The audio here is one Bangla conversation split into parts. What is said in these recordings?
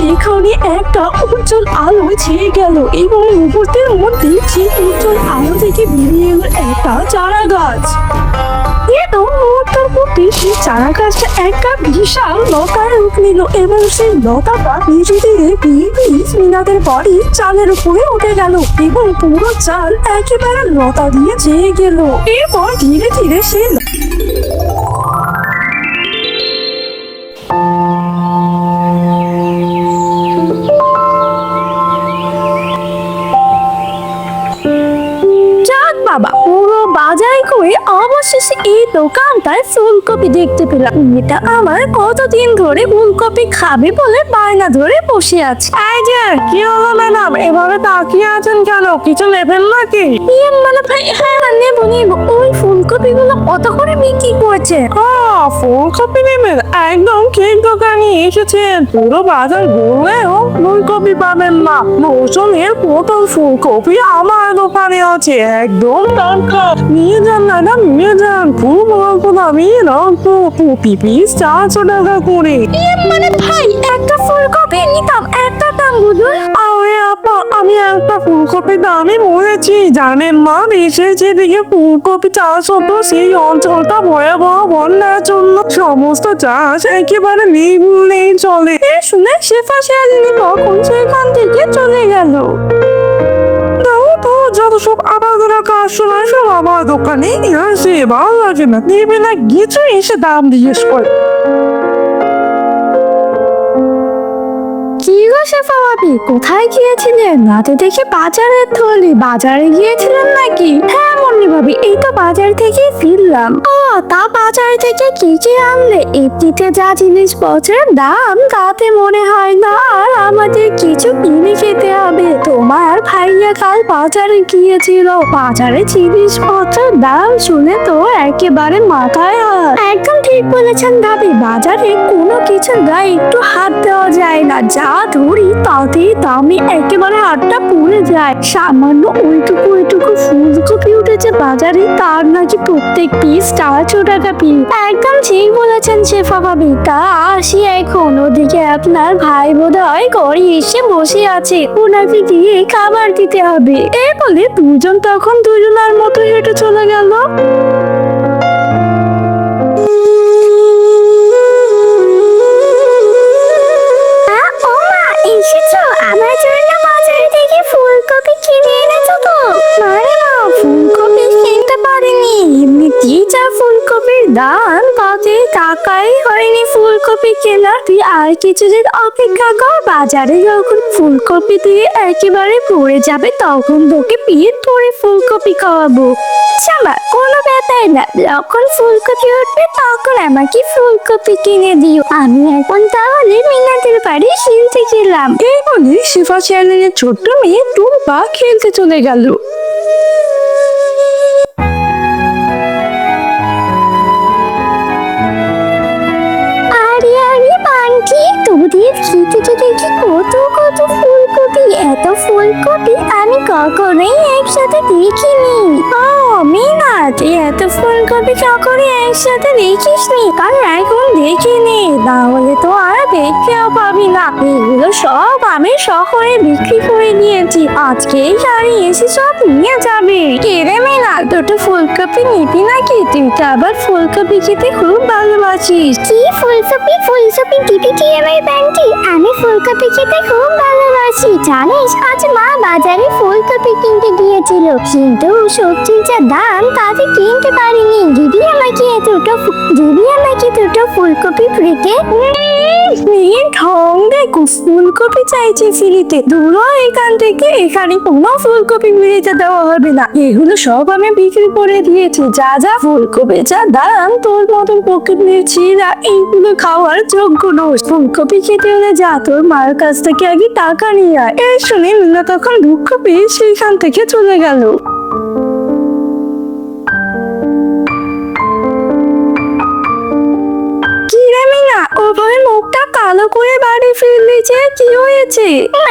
সেখানে একটা উজ্জ্বল আলো ছেয়ে গেল এবং মুহূর্তের মধ্যে সেই উজ্জ্বল আলো থেকে বেরিয়ে এলো একটা চারা গাছ। এবং মুহূর্তের মধ্যে সেই চারা গাছটা একটা বিশাল লতায় রূপ নিল এবং সেই লতাটা ধীরে ধীরে মিনাদের বাড়ির চালের উপরে উঠে গেল এবং পুরো চাল একেবারে লতা দিয়ে চেয়ে গেল। এরপর ধীরে ধীরে সেই করে অবশেষে এই দোকানটায় ফুলকপি দেখতে পেলাম। এটা আমার কতদিন ধরে ফুলকপি খাবে বলে বায়না ধরে বসে আছে। যে কি হলো ম্যাডাম? এভাবে তাকিয়ে আছেন কেন? কিছু নেবেন নাকি? ইয়ে মানে ভাই হ্যাঁ নেব নেব। ওই ফুলকপিগুলো কত করে বিক্রি করছে? ও ফুলকপি নেবেন? একদম ঠিক দোকানে এসেছেন। পুরো বাজার ঘুরলেও ফুলকপি পাবেন না। মৌসুমের প্রথম ফুলকপি আমার দোকানে আছে। একদম টাটকা। নিয়ে যান ম্যাডাম নিয়ে যান। খুব অল্প দামি রক্ত প্রতি পিস চারশো টাকা করে। ইয়ে মানে ভাই একটা ফুলকপি নিতাম একটা দাম বুঝুন আরে আপা আমি একটা ফুলকপি দামই বলেছি জানেন মা দেশের যেদিকে ফুলকপি চাষ হতো সেই অঞ্চলটা ভয়াবহ বন্যার জন্য। সমস্ত চাষ একেবারে নেই চলে। এ শুনে শেফা শেয়ালিনী তখন সেখান থেকে চলে গেল। যত সব আলাদা কাজ শোনায় আমার দোকানে আসে, ভালো লাগে না। নেবে না, কিছু এসে দাম জিজ্ঞেস করে। কি গো শেফা ভাবি, কোথায় গিয়েছিলেন রাতে দেখে বাজারের থলি, বাজারে গিয়েছিলেন নাকি? হ্যাঁ মন্নি ভাবি, এই তো বাজার থেকে ফিরলাম। ও, তা বাজার থেকে কি কি আনলে? এমনিতে যা জিনিসপত্রের দাম, তাতে মনে হয় না আর আমাদের কিছু কিনে খেতে হবে ভাইয়া কাল বাজারে গিয়েছিল। বাজারে জিনিসপত্রের দাম শুনে তো একেবারে মাথায় হাত। একদম ঠিক বলেছেন ভাবি, বাজারে কোনো কিছু গায়ে একটু হাত দেওয়া যায় না। যা ধরি তাতে দামে একেবারে হাতটা পুড়ে যায়। সামান্য ওইটুকু ওইটুকু ফুলকপি উঠেছে বাজারে, তার নাকি প্রত্যেক পিস চারশো টাকা পিস একদম ঠিক বলেছেন শেফা ভাবি, তা আসি এখন। ওদিকে আপনার ভাই বোধ হয় ঘরে এসে বসে আছে। ওনাকে গিয়ে খাবার দিতে হবে। এই বলে দুজন তখন দুজনার মতো হেঁটে চলে গেল। জন্য বাজার থেকে ফুলকপি কিনে এনেছো তো? মা, ফুলকপি কিনতে পারিনি। যা ফুলকপির দাম। টাকাই হয়নি ফুলকপি কেনা। তুই আর কিছুদিন অপেক্ষা কর, বাজারে যখন ফুলকপি দিয়ে একেবারে পড়ে যাবে, তখন তোকে পেট ভরে ফুলকপি খাওয়াবো। শামা কোনো ব্যাপার না, যখন ফুলকপি উঠবে, তখন আমাকে ফুলকপি কিনে দিও। আমি এখন তাহলে মিনাদের বাড়ি খেলতে গেলাম। এই বলে শিফা চ্যানেলের ছোট্ট মেয়ে টুম্পা খেলতে চলে গেল। খেতে দেখি কত কত ফুলকপি, এত ফুলকপি আমি কখনোই একসাথে দেখিনি। ও মিনা তুই এত ফুলকপি কখনো একসাথে দেখিসনি। কারণ এখন দেখিনি। না হলে তো দেখতেও পাবি না। এগুলো সব আমি শহরে বিক্রি করে দিয়েছি আজকেই গাড়ি এসে সব নিয়ে যাবে। কেড়ে মিনা দুটো ফুলকপি নিবি নাকি? তুই তো আবার ফুলকপি খেতে খুব ভালোবাসিস। কি ফুলকপি ফুলকপি দিবি কি আমার ব্যান্টি আমি ফুলকপি খেতে খুব ভালোবাসি। জানিস আজ মা বাজারে ফুলকপি কিনতে গিয়েছিল। কিন্তু সবজির যা দাম তাতে কিনতে পারিনি। দিদি আমাকে দুটো দিদি আমাকে দুটো ফুলকপি ফ্রিতে? মেয়ে ঢং দেখো ফুলকপি চাইছে ফ্রিতে হ এখান থেকে এখানে কোনো ফুলকপি ফ্রিতে দেওয়া হবে না। এগুলো সব আমি বিক্রি করে দিয়েছি, যা যা ফুলকপি যা দাম তোর মতন পকেট না এইগুলো খাওয়ার যোগ্য নয় ফুলকপি খেতে হলে যা তোর মার কাছ থেকে আগে টাকা নিয়ে আয়। এই শুনে মিনা তখন দুঃখ পেয়ে সেখান থেকে চলে গেল। কালো করে বাড়ি ফিরলি যে কি হয়েছে? মা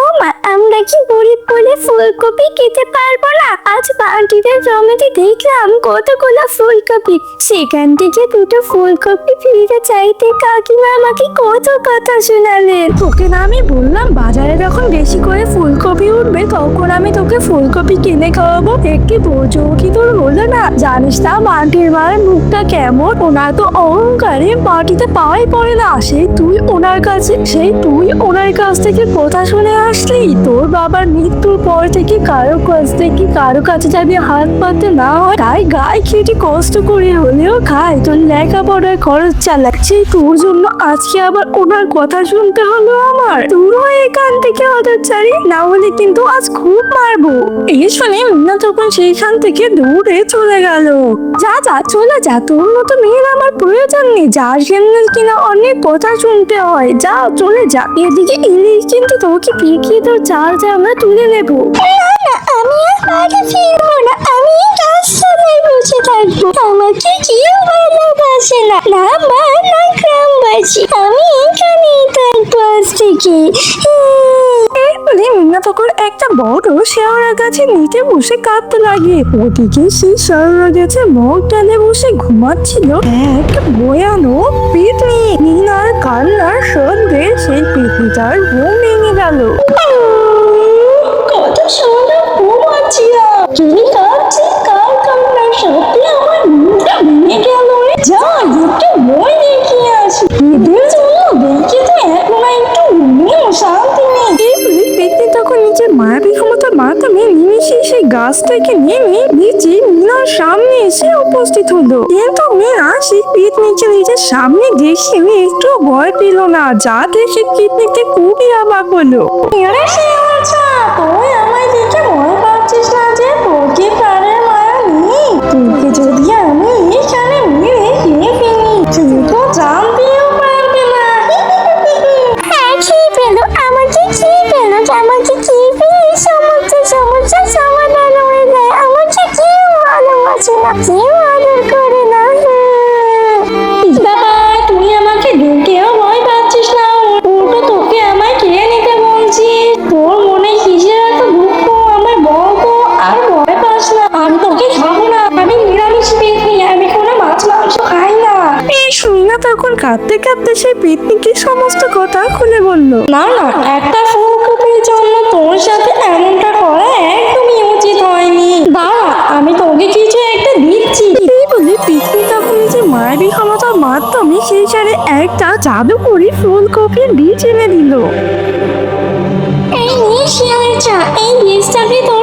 ও মা, আমরা কি গরিব বলে ফুলকপি খেতে পারব না? আজ পার্টিতে জমিতে দেখলাম কতগুলো ফুলকপি। সেখান থেকে দুটো ফুলকপি ফিরে চাইতে কাকিমা আমাকে কত কথা শোনালেন। তোকে না আমি বললাম, বাজারে যখন বেশি করে ফুলকপি উঠবে, তখন আমি তোকে ফুলকপি কিনে খাওয়াবো। একটি বোঝো কি তোর হলো না? জানিস না মাটির মায়ের মুখটা কেমন? ওনার তো অহংকারে মাটিতে পাওয়াই পড়ে না। সেই তুই ওনার কাছে, সেই তুই ওনার কাছ থেকে কথা শুনে আসলি তোর বাবার মৃত্যুর পর থেকে কারও কাছ থেকে কারও কাছে যাবি হাত পাতে না হয়, তাই গায়ে খেটে কষ্ট করে হলেও খায় তোর লেখাপড়ার খরচ চালাচ্ছে। তোর জন্য আজকে আবার ওনার কথা শুনতে হলো আমার। তুইও এখান থেকে হতচারি না হলে কিন্তু আজ খুব মারবো। এই শুনে মিনা তখন সেইখান থেকে দূরে চলে গেল। যা যা, চলে যা। তোর মতো মেয়ের আমার প্রয়োজন নেই। যার জন্য কিনা অনেক কথা শুনতে হয়। যা, চলে যা। এদিকে এলে কিন্তু তোকে পিকিয়ে তোর চার্জ আমরা তুলে নেব। আমি আর বাড়ি ফিরবো না, আমি রাস্তায় বসে থাকব। আমাকে কেউ ভালোবাসে না না না গ্রামবাসী। আমি এখানেই থাকব আজ থেকে। এরপরে মিনা তখন একটা বড় শেওড়া গাছে নিচে বসে কাঁদতে লাগে। ওদিকে সেই শেওড়া গাছে মগ ডালে বসে ঘুমাচ্ছিল এক ভয়ানক পিতনি মিনার কান্নার সন্ধ্যে সেই পিতনিটার ঘুম ভেঙে গেল। কত সুন্দর ঘুমাচ্ছি কি কাঁদছি, কার কান্নার সত্যি আমার ঘুমটা ভেঙে গেল যা একটু বই মাধ্যমে নিমেষে সেই গাছ থেকে নেমে নিচে মিনার সামনে এসে উপস্থিত হলো। কিন্তু মিনা সেই নিচে নিজের সামনে দেখে একটু ভয় পেল না, যা দেখে পেতনিতে খুবই অবাক হলো। তুই আমায় দেখে ভয় পাচ্ছিস না যে তোকে কি তখন কাঁদতে কাঁদতে সে পেতনিকে সমস্ত কথা খুলে বলল। না না একটা ফুলকপির জন্য তোর সাথে এমনটা করা একদমই উচিত হয়নি। দাঁড়া আমি তোকে কিছু একটা দিচ্ছি। এই বলে পিকনি তখন নিজের মায়েরই ক্ষমতার মাধ্যমে সেই সারে একটা জাদু করে ফুলকপির বীজ এনে দিল। এই নিয়ে শিয়ালের চা এই বীজটাকে তোর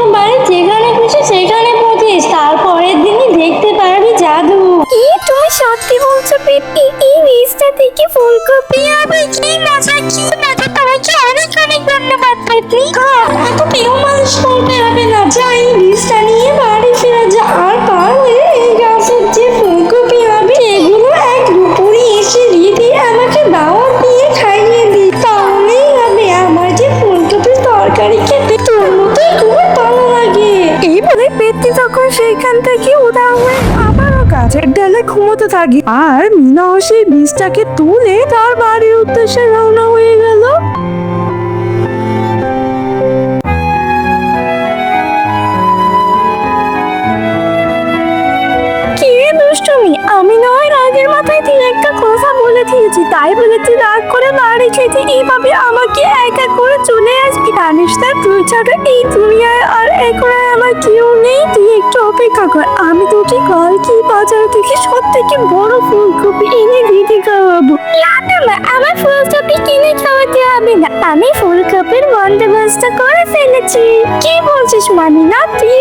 গাছের ডালে ঘুমোতে থাকি। আর মিনাও সেই বীজটাকে তুলে তার বাড়ির উদ্দেশ্যে রওনা হয়ে গেল। আমি নয় রাগের মাথায় তিনি একটা কথা বলে দিয়েছি তাই বলে তুই রাগ করে বাড়ি খেতে। এইভাবে আমাকে একা করে চলে আসবি, জানিস না তুই ছাড়া এই দুনিয়ায় আর এখন আমার কেউ নেই। তুই একটু অপেক্ষা কর, আমি তোকে কালকে বাজার থেকে সব থেকে বড় ফুলকপি এনে দিতে খাওয়াবো। আমার ফুলকপি কিনে খাওয়াতে হবে না। আমি ফুলকপির বন্দোবস্ত করে ফেলেছি। কি বলছিস মানি না তুই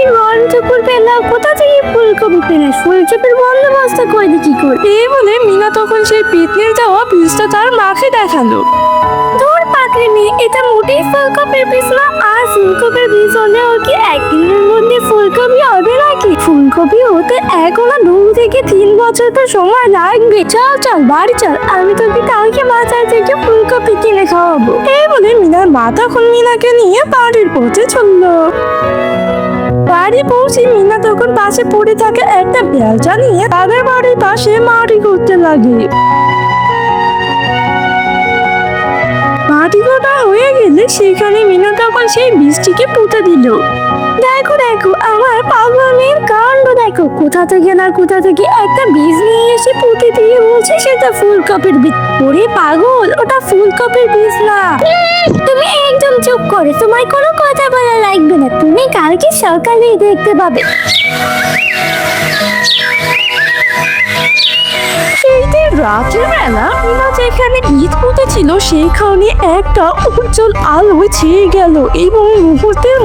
দুপুর বেলা কোথা থেকে ফুলকপি পেলে ফুলকপির বন্দোবস্ত করলি কি করে? এই বলে মিনা তখন সেই পিতনির যাওয়া বীজটা তার মাকে দেখাল। পাখি মেয়ে, এটা মোটেই ফুলকপির বীজ না, আর ফুলকপির বীজ হলে ওকে একদিনের মধ্যে ফুলকপি হবে নাকি? ফুলকপি হতে এখনও দু থেকে তিন বছর তো সময় লাগবে। চল চল, বাড়ি চল, আমি তোকে কালকে বাজার থেকে ফুলকপি কিনে খাওয়াবো। এই বলে মিনার মা তখন মিনাকে নিয়ে বাড়ির পথে চলল। বাড়ি পৌঁছে মিনা তখন পাশে পড়ে থাকে একটা বেলচা নিয়ে তাদের বাড়ির পাশে মাটি করতে লাগে। মাটি কাটা হয়ে গেলে সেখানে মিনা তখন সেই বীজটিকে পুঁতে দিল। দেখো দেখো, আমার পাগলের কাণ্ড দেখো। কোথা থেকে না কোথা থেকে একটা বীজ নিয়ে এসে পুঁতে দিয়ে বলছে, সেটা ফুলকপির বীজ। ওরে পাগল, ওটা ফুলকপির বীজ না। তুমি একদম চুপ করো তোমার কোনো কথা বলা লাগবে না। তুমি কালকে সকালেই দেখতে পাবে। সেই দিন রাতের বেলা মিনা যেখানে ঈদ সেইখানে একটা উজ্জ্বল আলো ছেয়ে গেল। এবং মুহূর্তের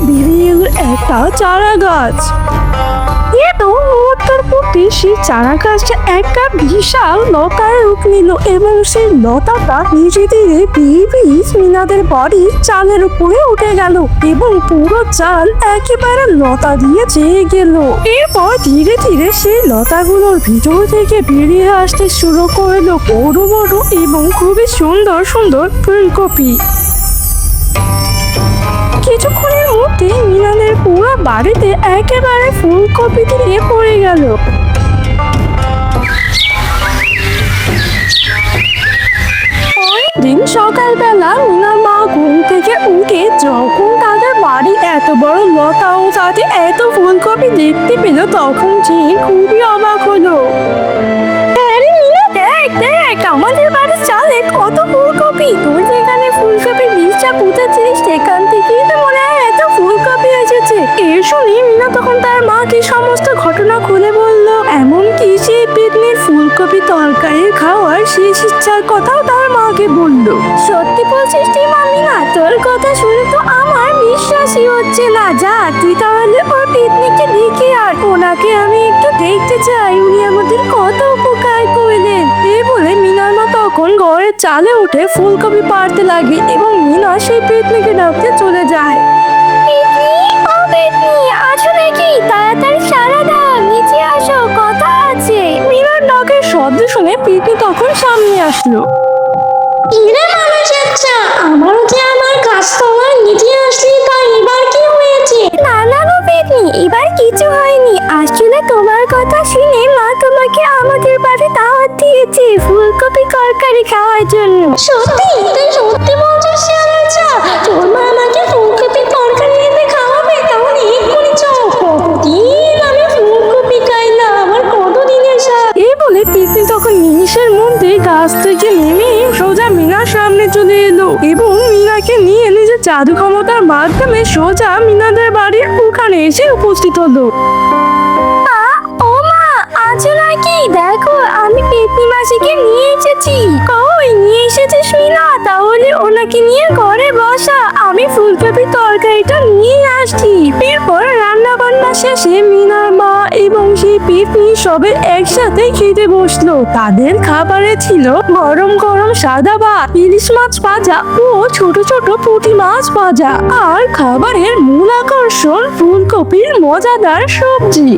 বেরিয়ে এলো একটা চারা গাছ মধ্যে সেই চারা গাছটা একটা বিশাল রূপ নিল এবং সেই লতাটা মিনাদের বাড়ির চালের উপরে উঠে গেল এবং পুরো চাল একেবারে লতা দিয়ে চেয়ে গেল। এরপর ধীরে ধীরে সেই লতাগুলোর ভিতর থেকে বেরিয়ে আসতে শুরু করল বড় বড় এবং খুবই সুন্দর সুন্দর ফুলকপি। কিছুক্ষণের মধ্যে মিনাদের পুরো বাড়িতে একেবারে ফুলকপি দিয়ে পড়ে গেল। দিন সকালবেলা মিনার মা ঘুম থেকে উঠে যখন তাদের বাড়ি এত বড় লতা ও তাতে এত ফুলকপি দেখতে পেল, তখন সে খুবই অবাক হলো। দেখ আমাদের বাড়ির চালে কত ফুলকপি। তুই যেখানে ফুলকপির বীজটা পুঁতেছিস সেখান থেকেই তো মনে হয় এর শুনে মিনা তখন তার মাকে সমস্ত ঘটনা খুলে বলল? এমনকি সে পেতনির ফুলকপি তরকারি খাওয়ার শেষ ইচ্ছার কথাও তার মাকে বলল। সত্যি বলছিস তুই মামি না তোর কথা শুনে তো আমার বিশ্বাসই হচ্ছে না। যা, তুই তাহলে ওর পেতনিকে দেখে আর ওনাকে আমি একটু দেখতে চাই। উনি আমাদের কত উপকার করলেন। এ বলে মিনার মা তখন ঘরের চালে উঠে ফুলকপি পাড়তে লাগে এবং মিনা সেই পেতনিকে ডাকতে চলে যায়। পেতনি আছো নাকি? তাড়াতাড়ি সারা দাও নিচে আসো কথা আছে। মিনার ডাকের শব্দ শুনে পেতনি তখন সামনে আসলো। ইরে মানুষ আচ্ছা আমারও যে আমার কাস্টমার নিচে আসলি তা এবার কি হয়েছে? না না গো পেতনি এবার কিছু হয়নি। আসলে তোমার কথা শুনে মা তোমাকে আমাদের বাড়ি দাওয়াত দিয়েছে ফুলকপি তরকারি খাওয়ার জন্য। সত্যি? তুই সত্যি বলছিস তোর মা মিনাকে নিয়ে নিজের জাদু ক্ষমতার মাধ্যমে সোজা মিনাদের বাড়ির ওখানে এসে উপস্থিত হলো। ও মা, আজ নাকি দেখো, আমি পেতনি মাসিকে নিয়ে এসেছি। কই, নিয়ে এসেছিস মিনা? তাহলে ওনাকে নিয়ে ঘরে বসা। আমি ফুলকপি তরকারিটা নিয়ে আসছি। এরপর রান্না বান্না শেষে মিনার মা এবং সেই পিপি সবে একসাথে খেতে বসল। তাদের খাবারে ছিল গরম গরম সাদা ভাত, ইলিশ মাছ ভাজা ও ছোট ছোট পুঁটি মাছ ভাজা আর খাবারের মূল আকর্ষণ ফুলকপির মজাদার সবজি।